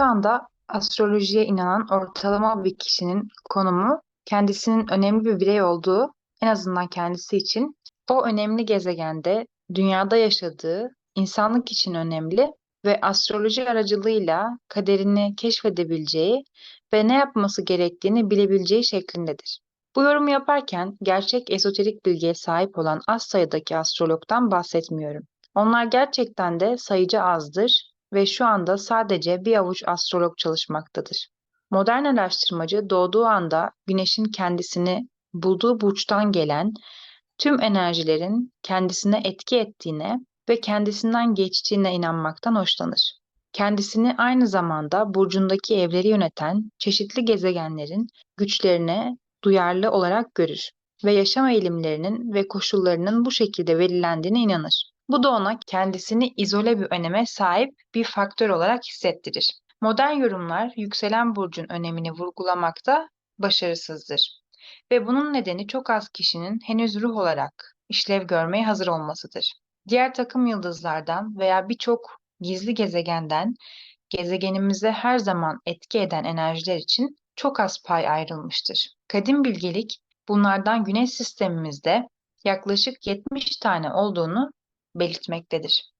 Şu anda astrolojiye inanan ortalama bir kişinin konumu kendisinin önemli bir birey olduğu en azından kendisi için o önemli gezegende dünyada yaşadığı insanlık için önemli ve astroloji aracılığıyla kaderini keşfedebileceği ve ne yapması gerektiğini bilebileceği şeklindedir. Bu yorumu yaparken gerçek ezoterik bilgiye sahip olan az sayıdaki astrologdan bahsetmiyorum. Onlar gerçekten de sayıca azdır ve şu anda sadece bir avuç astrolog çalışmaktadır. Modern araştırmacı doğduğu anda güneşin kendisini bulduğu burçtan gelen tüm enerjilerin kendisine etki ettiğine ve kendisinden geçtiğine inanmaktan hoşlanır. Kendisini aynı zamanda burcundaki evleri yöneten çeşitli gezegenlerin güçlerine duyarlı olarak görür ve yaşam eğilimlerinin ve koşullarının bu şekilde belirlendiğine inanır. Bu da ona kendisini izole bir öneme sahip bir faktör olarak hissettirir. Modern yorumlar yükselen burcun önemini vurgulamakta başarısızdır. Ve bunun nedeni çok az kişinin henüz ruh olarak işlev görmeye hazır olmasıdır. Diğer takım yıldızlardan veya birçok gizli gezegenden gezegenimize her zaman etki eden enerjiler için çok az pay ayrılmıştır. Kadim bilgelik bunlardan güneş sistemimizde yaklaşık 70 tane olduğunu belirtmektedir.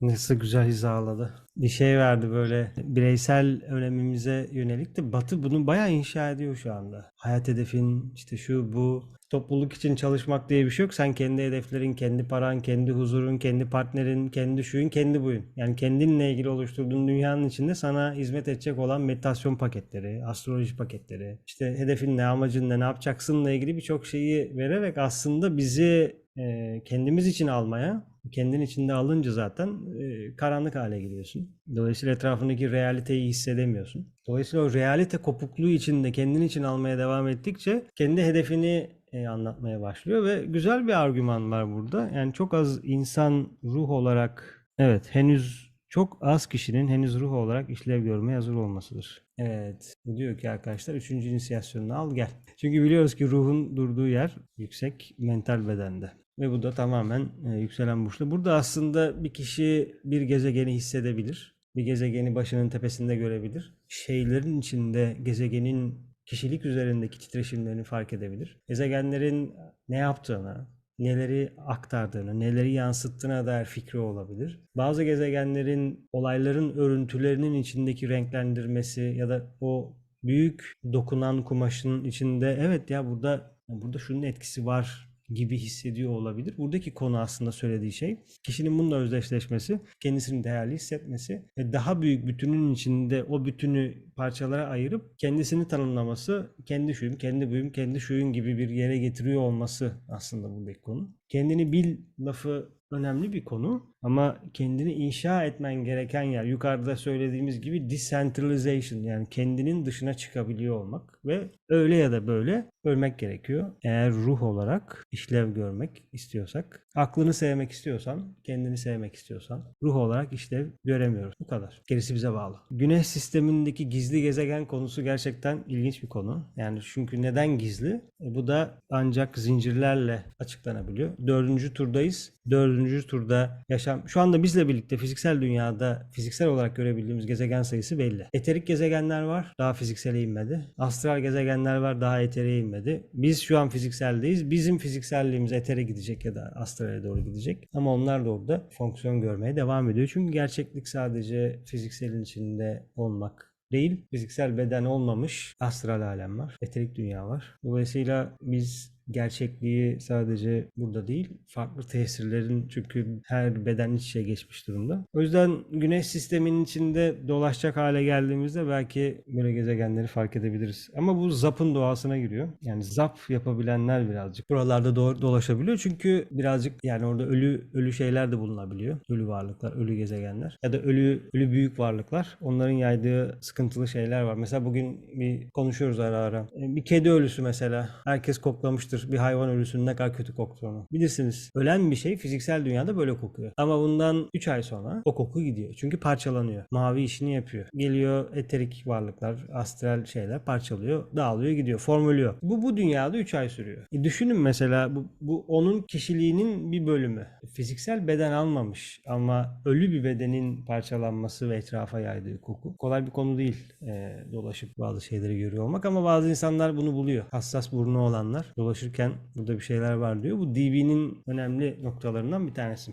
Nasıl güzel hizaladı. Bir şey verdi böyle bireysel önemimize yönelik de Batı bunu bayağı inşa ediyor şu anda. Hayat hedefin işte şu bu topluluk için çalışmak diye bir şey yok. Sen kendi hedeflerin, kendi paran, kendi huzurun, kendi partnerin, kendi şuyun, kendi buyun. Yani kendinle ilgili oluşturduğun dünyanın içinde sana hizmet edecek olan meditasyon paketleri, astroloji paketleri, işte hedefin ne, amacın ne, ne yapacaksınla ilgili birçok şeyi vererek aslında bizi kendimiz için almaya, kendin içinde alınca zaten e, karanlık hale geliyorsun. Dolayısıyla etrafındaki realiteyi hissedemiyorsun. Dolayısıyla o realite kopukluğu içinde kendin için almaya devam ettikçe kendi hedefini e, anlatmaya başlıyor ve güzel bir argüman var burada. Yani çok az insan ruh olarak evet henüz çok az kişinin henüz ruh olarak işlev görmeye hazır olmasıdır. Evet. Bu diyor ki arkadaşlar üçüncü inisiyasyonunu al gel. Çünkü biliyoruz ki ruhun durduğu yer yüksek mental bedende. Ve bu da tamamen e, yükselen burçta. Burada aslında bir kişi bir gezegeni hissedebilir. Bir gezegeni başının tepesinde görebilir. Şeylerin içinde gezegenin kişilik üzerindeki titreşimlerini fark edebilir. Gezegenlerin ne yaptığını, neleri aktardığını, neleri yansıttığına dair fikri olabilir. Bazı gezegenlerin olayların örüntülerinin içindeki renklendirmesi ya da o büyük dokunan kumaşın içinde evet ya burada burada şunun etkisi var gibi hissediyor olabilir. Buradaki konu aslında söylediği şey kişinin bununla özdeşleşmesi, kendisini değerli hissetmesi ve daha büyük bütünün içinde o bütünü parçalara ayırıp kendisini tanımlaması, kendi şuyum, kendi buyum, kendi şuyun gibi bir yere getiriyor olması aslında buradaki konu. Kendini bil lafı önemli bir konu ama kendini inşa etmen gereken yer yukarıda söylediğimiz gibi decentralization yani kendinin dışına çıkabiliyor olmak ve öyle ya da böyle ölmek gerekiyor. Eğer ruh olarak işlev görmek istiyorsak, aklını sevmek istiyorsan, kendini sevmek istiyorsan ruh olarak işlev göremiyoruz. Bu kadar. Gerisi bize bağlı. Güneş sistemindeki gizli gezegen konusu gerçekten ilginç bir konu. Yani çünkü neden gizli? E, bu da ancak zincirlerle açıklanabiliyor. Dördüncü turdayız. Dördüncü turda yaşam şu anda bizle birlikte fiziksel dünyada fiziksel olarak görebildiğimiz gezegen sayısı belli. Eterik gezegenler var. Daha fiziksele inmedi. Astral gezegenler var. Daha eteriğe inmedi. Biz şu an fizikseldeyiz. Bizim fizikselliğimiz etere gidecek ya da astrale doğru gidecek. Ama onlar da orada fonksiyon görmeye devam ediyor. Çünkü gerçeklik sadece fizikselin içinde olmak değil. Fiziksel beden olmamış astral alem var. Eterik dünya var. Dolayısıyla biz gerçekliği sadece burada değil, farklı tesirlerin çünkü her beden iç içe geçmiş durumda. O yüzden güneş sisteminin içinde dolaşacak hale geldiğimizde belki böyle gezegenleri fark edebiliriz. Ama bu zapın doğasına giriyor. Yani zap yapabilenler birazcık buralarda doğru dolaşabiliyor. Çünkü birazcık yani orada ölü ölü şeyler de bulunabiliyor. Ölü varlıklar, ölü gezegenler ya da ölü ölü büyük varlıklar. Onların yaydığı sıkıntılı şeyler var. Mesela bugün bir konuşuyoruz ara ara. Bir kedi ölüsü mesela. Herkes koklamıştır anlatır bir hayvan ölüsünün ne kadar kötü koktuğunu. Bilirsiniz ölen bir şey fiziksel dünyada böyle kokuyor. Ama bundan 3 ay sonra o koku gidiyor. Çünkü parçalanıyor. Mavi işini yapıyor. Geliyor eterik varlıklar, astral şeyler parçalıyor, dağılıyor gidiyor, formülüyor. Bu bu dünyada 3 ay sürüyor. E düşünün mesela bu, bu onun kişiliğinin bir bölümü. Fiziksel beden almamış ama ölü bir bedenin parçalanması ve etrafa yaydığı koku. Kolay bir konu değil e, dolaşıp bazı şeyleri görüyor olmak ama bazı insanlar bunu buluyor. Hassas burnu olanlar dolaşırken burada bir şeyler var diyor. Bu DB'nin önemli noktalarından bir tanesi.